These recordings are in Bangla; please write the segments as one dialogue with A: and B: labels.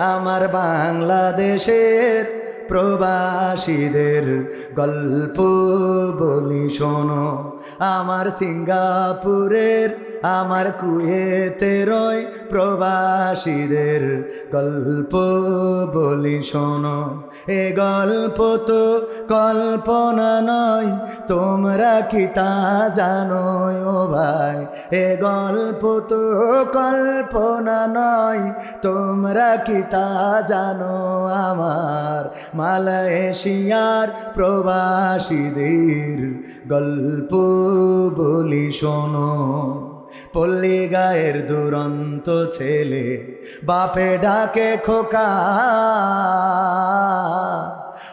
A: আমার বাংলাদেশের প্রবাসীদের গল্প বলি শোনো। আমার সিঙ্গাপুরের, আমার কুয়েতেরই প্রবাসীদের গল্প বলি শোনো। এ গল্প তো কল্পনা নয়, তোমরা কি তা জানো ও ভাই? এ গল্প তো কল্পনা নয়, তোমরা কি তা জানো আমার মালয়েশিয়ার প্রবাসীদের গল্প বলি শোনো। পল্লী গায়ের দুরন্ত ছেলে বাপে ডাকে খোকা।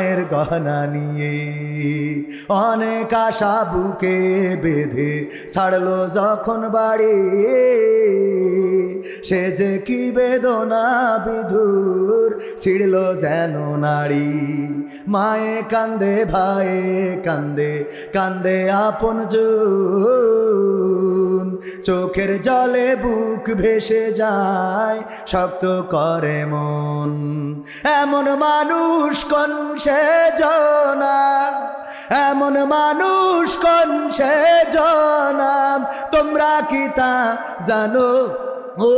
A: মায়ের গহনা নিয়ে অনেক আশা বুকে বেঁধে ছাড়লো যখন বাড়ি। সে যে কি বেদনা বিধুর, ছিড়ল যেন নারী। মায়ে কান্দে ভাইয়ে কান্দে কান্দে আপন জন চোখের জলে বুক ভেসে যায়, শক্ত করে মন। এমন মানুষ কোন সে জনা? এমন মানুষ কোন সে জনাম তোমরা কি তা জানো? ও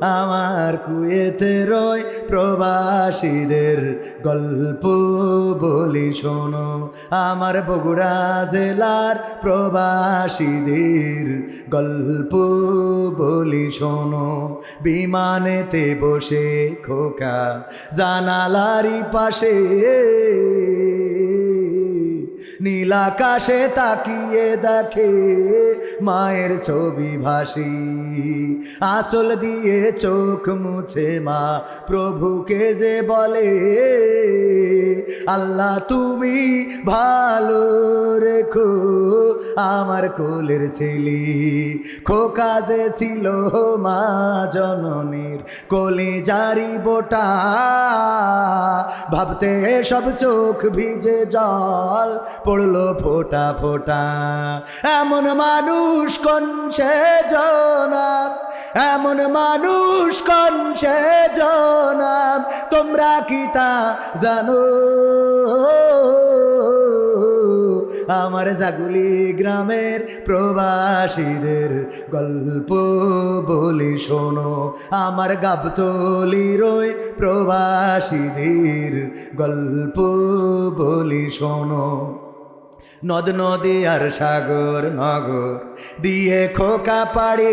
A: আমার কুয়েতে রয় প্রবাসীদের গল্প বলি শোনো। আমার বগুড়া জেলার প্রবাসীদের গল্প বলি শোনো। বিমানেতে বসে খোকা জানালারি পাশে নীলাকাশে তাকিয়ে দেখে মায়ের ছবি ভাসি। আসল দিয়ে চোখ মুছে মা, প্রভুকে যে বলে, আল্লাহ তুমি ভালো রেখো আমার কোলের ছেলে। খোকা যে ছিল মা জননীর কলি জারি বোটা, ভাবতে সব চোখ ভিজে জল পড়ল ফোটা ফোটা। এমন মানুষ কোন সে জনাব? এমন মানুষ কোন সে জনাব? তোমরা কি তা জানো? আমার জাগুলি গ্রামের প্রবাসীদের গল্প বলি শোনো। আমার গাবতলি রই প্রবাসীদের গল্প বলি শোনো। নদ নদী আর সাগর নগর দিয়ে খোকা পাড়ে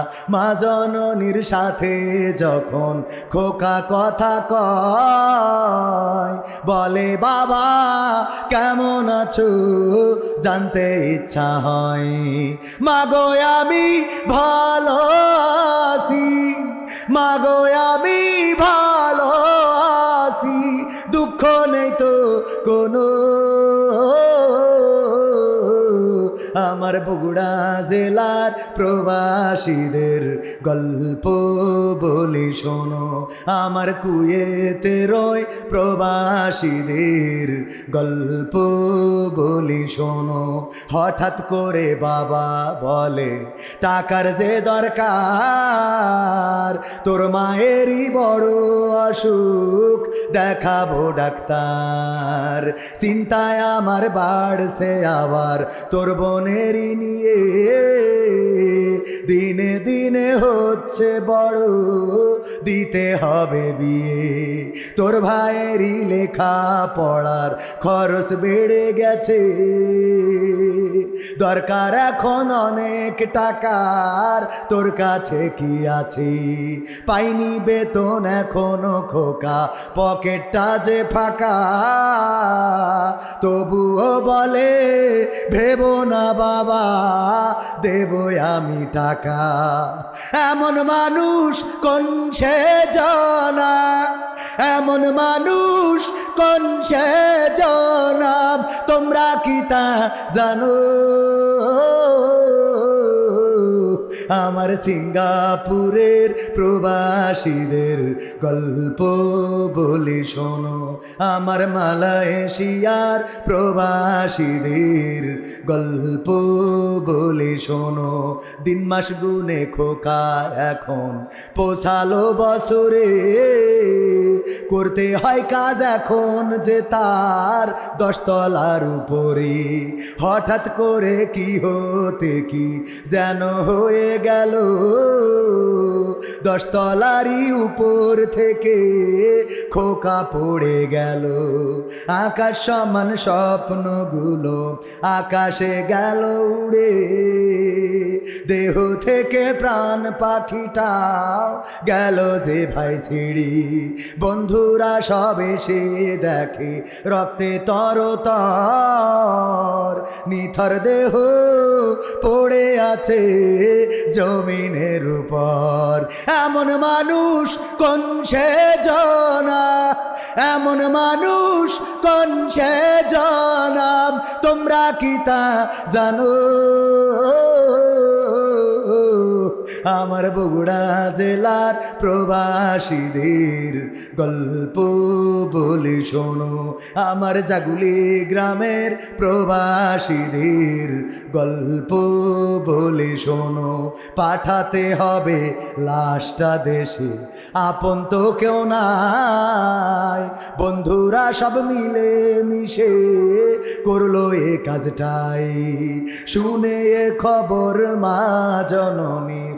A: মা জননীর সাথে যখন খোকা কথা কয়, বলে, বাবা, কেমন আছো? জানতে ইচ্ছা হয়। মাগো আমি ভালো আছি। মাগো আমি ভালো আছি। দুঃখ নেই তো কোনো আমার বগুড়া জেলার প্রবাসীদের গল্প বলি শোনো। আমার কুয়েতে রয় প্রবাসীদের গল্প বলি শোনো। হঠাৎ করে বাবা বলে, টাকার যে দরকার, তোর মায়েরই বড় অসুখ, দেখাবো ডাক্তার। চিন্তায় আমার বাড়ছে আবার, তোর বোনেরই নিয়ে দিনে দিনে হচ্ছে বড় দিতে হবে বিয়ে। তোর ভাইয়েরই লেখা পড়ার খরচ বেড়ে গেছে। দরকার এখন অনেক টাকার, তোর কাছে কি আছে? পাইনি বেতন এখনও খোকা, পকেটটা যে ফাঁকা। তবুও বলে, ভেবো না বাবা, দেব আমি টাকা। এমন মানুষ কোন সে জানা? এমন মানুষ কোন সে জনাম তোমরা কি তা জানো? আমার সিঙ্গাপুরের প্রবাসীদের গল্প বলি শোনো। আমার মালয়েশিয়ার প্রবাসীদের গল্প বলি শোনো। দিন মাস গুনে খোকা এখন, পোষালো বছরে। করতে হয় কাজ এখন যে তার দশতলার উপরে হঠাৎ করে কি হতে কি যেন হয়ে গেল। দশতলারই উপর থেকে খোকা পড়ে গেল। আকাশ সমান স্বপ্নগুলো আকাশে গেল উড়ে। দেহ থেকে প্রাণ পাখিটাও গেল যে ভাই ছিড়ি বন্ধুরা সব এসে দেখে রক্তে তর তর নিথর দেহ পড়ে আছে জমিনের উপর। এমন মানুষ কোন সে জনা? এমন মানুষ কোন সে জনাম তোমরা কি তা জানো? আমার বগুড়া জেলার প্রবাসীদের গল্প বলে শোনো। আমার জাগুলি গ্রামের প্রবাসীদের গল্প বলে শোনো। পাঠাতে হবে লাশটা দেশে, আপন তো কেউ নাই। বন্ধুরা সব মিলে মিশে করল এ কাজটাই। শুনে এ খবর মা জননীর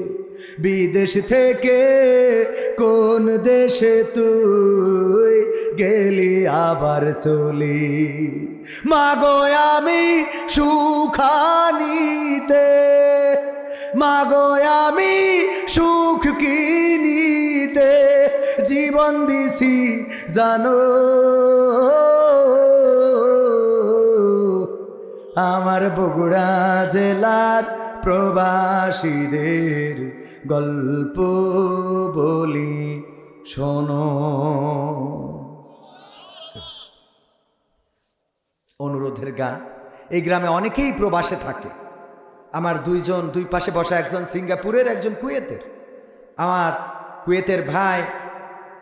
A: বিদেশ থেকে কোন দেশে তুই গেলি আবার চলি? মাগো আমি সুখানিতে, মাগো আমি সুখ কিনিতে জীবন দিছি, জানো? আমার বগুড়া জেলার প্রবাসীদের গল্প বলি, শোনো। অনুরোধের গান। এই গ্রামে অনেকেই প্রবাসে থাকে। আমার দুইজন দুই পাশে বসা একজন সিঙ্গাপুরের, একজন কুয়েতের। আমার কুয়েতের ভাই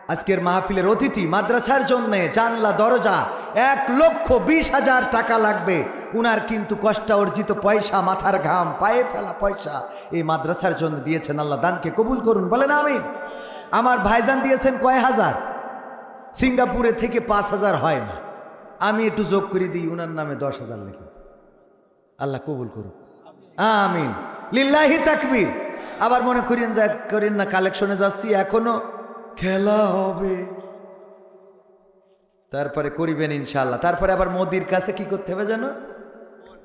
A: আজকের মাহফিলের অতিথি মাদ্রাসার জন্যে জানলা দরজা এক লক্ষ বিশ হাজার টাকা লাগবে। উনার কিন্তু কষ্ট অর্জিত পয়সা, মাথার ঘাম, পায়ে ফেলা পয়সা। এই মাদ্রাসার জন্য দিয়েছেন আল্লাহ, দানকে কবুল করুন, বলেন আমি আমার ভাইজান দিয়েছেন কয় হাজার? সিঙ্গাপুরে থেকে পাঁচ হাজার হয় না। আমি একটু যোগ করে দিই, উনার নামে দশ হাজার লিখে আল্লাহ কবুল করুক। আমিন। লিল্লাহি তাকবীর। আবার মনে করেন যা করেন না কালেকশনে যাচ্ছি, এখনও খেলা হবে। তারপরে করিবেন ইনশাল্লাহ তারপরে আবার মোদির কাছে কি করতে হবে জানো?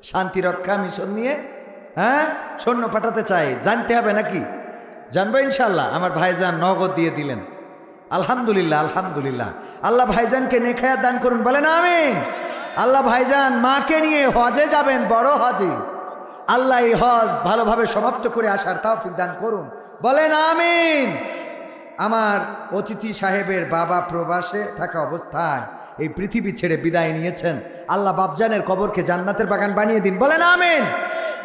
A: শান্তি রক্ষা মিশন নিয়ে হ্যাঁ? সৈন্য পাঠাতে চাই। জানতে হবে নাকি? জানব ইনশাল্লাহ আমার ভাইজান নগদ দিয়ে দিলেন। আলহামদুলিল্লাহ আলহামদুলিল্লাহ। আল্লাহ ভাইজানকে নেখায়াত দান করুন, বলেন আমিন। আল্লাহ ভাইজান মাকে নিয়ে হজে যাবেন, বড় হজে। আল্লাহ এই হজ ভালোভাবে সমাপ্ত করে আসার তৌফিক দান করুন, বলেন আমিন। আমার অতিথি সাহেবের বাবা প্রবাসে থাকা অবস্থায় এই পৃথিবী ছেড়ে বিদায় নিয়েছেন। আল্লাহ বাবজানের কবরকে জান্নাতের বাগান বানিয়ে দিন। বলেন আমিন।